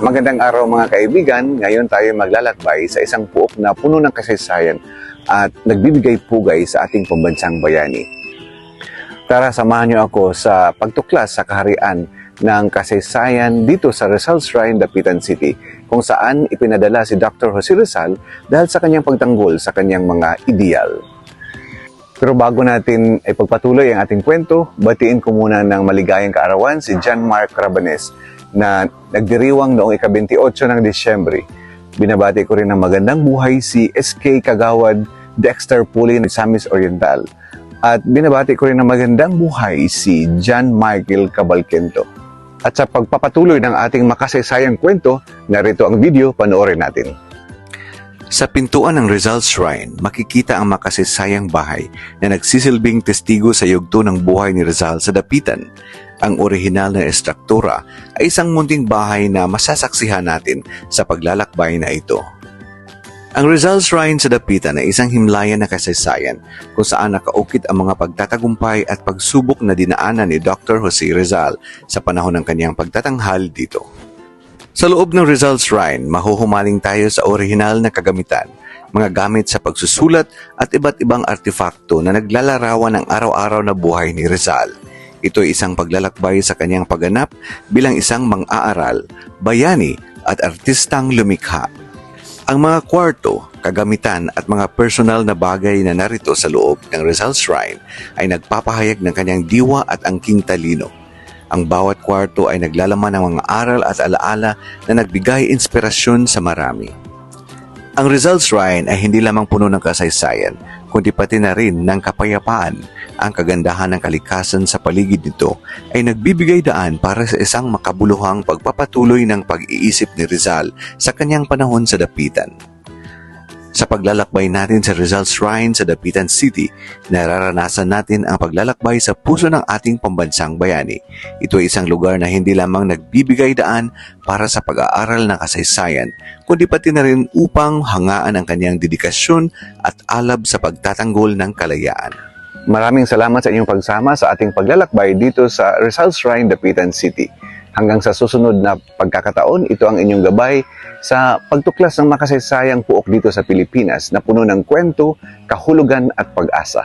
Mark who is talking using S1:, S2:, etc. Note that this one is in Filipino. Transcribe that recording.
S1: Magandang araw mga kaibigan. Ngayon tayo maglalakbay sa isang puok na puno ng kasaysayan at nagbibigay pugay sa ating pambansang bayani. Tara, samahan niyo ako sa pagtuklas sa kaharian ng kasaysayan dito sa Rizal Shrine, Dapitan City, kung saan ipinadala si Dr. Jose Rizal dahil sa kanyang pagtanggol sa kanyang mga ideal. Pero bago natin ay pagpatuloy ang ating kwento, batiin ko muna ng maligayang kaarawan si John Mark Rabanes na nagdiriwang noong ika-28 ng Disyembre. Binabati ko rin ng magandang buhay si SK Kagawad Dexter Puli ng Samis Oriental. At binabati ko rin ng magandang buhay si John Michael Cabalquento. At sa pagpapatuloy ng ating makasaysayang kwento, narito ang video, panoorin natin. Sa pintuan ng Rizal Shrine, makikita ang makasisayang bahay na nagsisilbing testigo sa yugto ng buhay ni Rizal sa Dapitan. Ang orihinal na estruktura ay isang munting bahay na masasaksihan natin sa paglalakbay na ito. Ang Rizal Shrine sa Dapitan ay isang himlayan na kasaysayan kung saan nakaukit ang mga pagtatagumpay at pagsubok na dinaanan ni Dr. Jose Rizal sa panahon ng kanyang pagtatanghal dito. Sa loob ng Rizal Shrine, mahuhumaling tayo sa orihinal na kagamitan, mga gamit sa pagsusulat at iba't ibang artefakto na naglalarawan ng araw-araw na buhay ni Rizal. Ito ay isang paglalakbay sa kanyang pagganap bilang isang mang-aaral, bayani at artistang lumikha. Ang mga kwarto, kagamitan at mga personal na bagay na narito sa loob ng Rizal Shrine ay nagpapahayag ng kanyang diwa at angking talino. Ang bawat kwarto ay naglalaman ng mga aral at alaala na nagbigay inspirasyon sa marami. Ang Rizal Shrine ay hindi lamang puno ng kasaysayan, kundi pati na rin ng kapayapaan. Ang kagandahan ng kalikasan sa paligid nito ay nagbibigay daan para sa isang makabuluhang pagpapatuloy ng pag-iisip ni Rizal sa kanyang panahon sa Dapitan. Sa paglalakbay natin sa Rizal Shrine sa Dapitan City, nararanasan natin ang paglalakbay sa puso ng ating pambansang bayani. Ito ay isang lugar na hindi lamang nagbibigay daan para sa pag-aaral ng kasaysayan, kundi pati na rin upang hangaan ang kanyang dedikasyon at alab sa pagtatanggol ng kalayaan. Maraming salamat sa inyong pagsama sa ating paglalakbay dito sa Rizal Shrine, Dapitan City. Hanggang sa susunod na pagkakataon, ito ang inyong gabay sa pagtuklas ng makasaysayang puok dito sa Pilipinas na puno ng kwento, kahulugan at pag-asa.